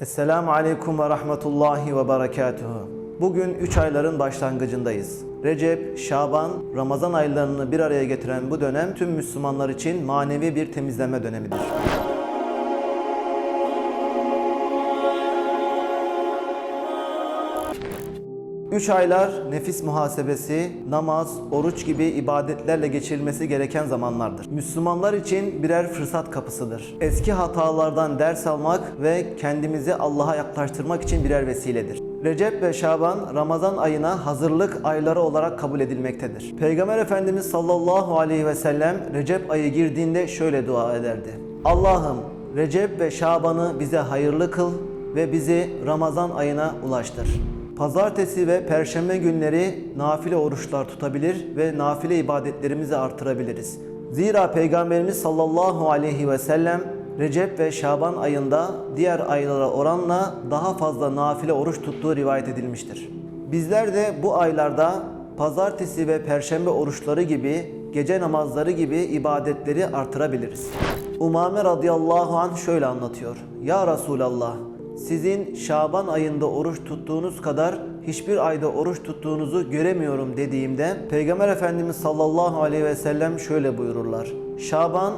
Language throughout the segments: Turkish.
Esselamu Aleyküm ve Rahmetullahi ve Berekatuhu. Bugün 3 ayların başlangıcındayız. Recep, Şaban, Ramazan aylarını bir araya getiren bu dönem tüm Müslümanlar için manevi bir temizleme dönemidir. Üç aylar nefis muhasebesi, namaz, oruç gibi ibadetlerle geçirilmesi gereken zamanlardır. Müslümanlar için birer fırsat kapısıdır. Eski hatalardan ders almak ve kendimizi Allah'a yaklaştırmak için birer vesiledir. Recep ve Şaban Ramazan ayına hazırlık ayları olarak kabul edilmektedir. Peygamber Efendimiz sallallahu aleyhi ve sellem Recep ayı girdiğinde şöyle dua ederdi. Allah'ım Recep ve Şaban'ı bize hayırlı kıl ve bizi Ramazan ayına ulaştır. Pazartesi ve perşembe günleri nafile oruçlar tutabilir ve nafile ibadetlerimizi artırabiliriz. Zira Peygamberimiz sallallahu aleyhi ve sellem Recep ve Şaban ayında diğer aylara oranla daha fazla nafile oruç tuttuğu rivayet edilmiştir. Bizler de bu aylarda pazartesi ve perşembe oruçları gibi, gece namazları gibi ibadetleri artırabiliriz. Umame radıyallahu anh şöyle anlatıyor. Ya Resulallah sizin Şaban ayında oruç tuttuğunuz kadar hiçbir ayda oruç tuttuğunuzu göremiyorum dediğimde Peygamber Efendimiz sallallahu aleyhi ve sellem şöyle buyururlar. Şaban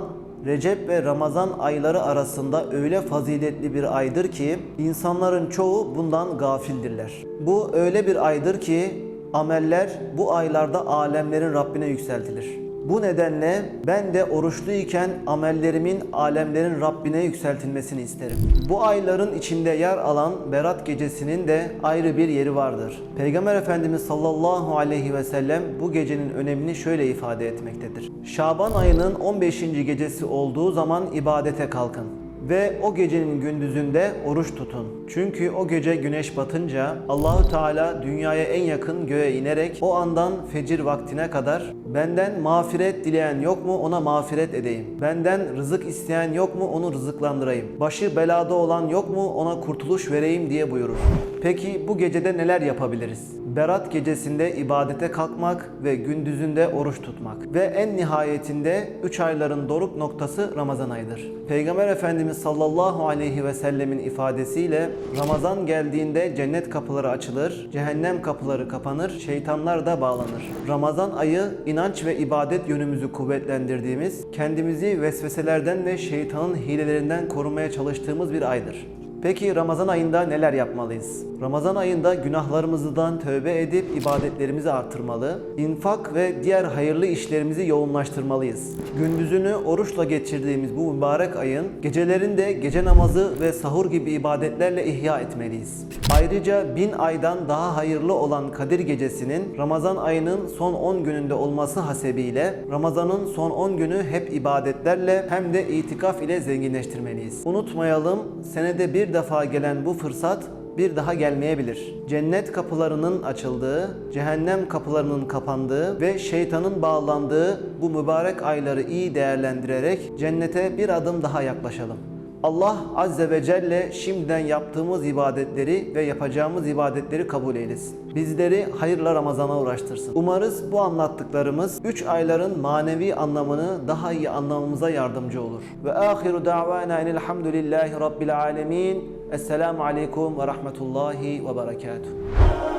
Recep ve Ramazan ayları arasında öyle faziletli bir aydır ki insanların çoğu bundan gafildirler. Bu öyle bir aydır ki ameller bu aylarda alemlerin Rabbine yükseltilir. Bu nedenle ben de oruçluyken amellerimin alemlerin Rabbine yükseltilmesini isterim. Bu ayların içinde yer alan Berat gecesinin de ayrı bir yeri vardır. Peygamber Efendimiz sallallahu aleyhi ve sellem bu gecenin önemini şöyle ifade etmektedir. Şaban ayının 15. gecesi olduğu zaman ibadete kalkın ve o gecenin gündüzünde oruç tutun. Çünkü o gece güneş batınca Allahü Teala dünyaya en yakın göğe inerek o andan fecir vaktine kadar benden mağfiret dileyen yok mu ona mağfiret edeyim. Benden rızık isteyen yok mu onu rızıklandırayım. Başı belada olan yok mu ona kurtuluş vereyim diye buyurur. Peki bu gecede neler yapabiliriz? Berat gecesinde ibadete kalkmak ve gündüzünde oruç tutmak. Ve en nihayetinde 3 ayların doruk noktası Ramazan ayıdır. Peygamber Efendimiz sallallahu aleyhi ve sellemin ifadesiyle Ramazan geldiğinde cennet kapıları açılır, cehennem kapıları kapanır, şeytanlar da bağlanır. Ramazan ayı inanç ve ibadet yönümüzü kuvvetlendirdiğimiz, kendimizi vesveselerden ve şeytanın hilelerinden korumaya çalıştığımız bir aydır. Peki Ramazan ayında neler yapmalıyız? Ramazan ayında günahlarımızdan tövbe edip ibadetlerimizi artırmalı, infak ve diğer hayırlı işlerimizi yoğunlaştırmalıyız. Gündüzünü oruçla geçirdiğimiz bu mübarek ayın gecelerinde gece namazı ve sahur gibi ibadetlerle ihya etmeliyiz. Ayrıca bin aydan daha hayırlı olan Kadir Gecesi'nin Ramazan ayının son 10 gününde olması hasebiyle Ramazan'ın son 10 günü hep ibadetlerle hem de itikaf ile zenginleştirmeliyiz. Unutmayalım senede bir defa gelen bu fırsat bir daha gelmeyebilir. Cennet kapılarının açıldığı, cehennem kapılarının kapandığı ve şeytanın bağlandığı bu mübarek ayları iyi değerlendirerek cennete bir adım daha yaklaşalım. Allah Azze ve Celle şimdiden yaptığımız ibadetleri ve yapacağımız ibadetleri kabul eylesin. Bizleri hayırla Ramazan'a uğraştırsın. Umarız bu anlattıklarımız 3 ayların manevi anlamını daha iyi anlamamıza yardımcı olur. Ve ahiru da'vana enelhamdülillahi rabbil alemin. Esselamu aleyküm ve rahmetullahi ve berekatuhu.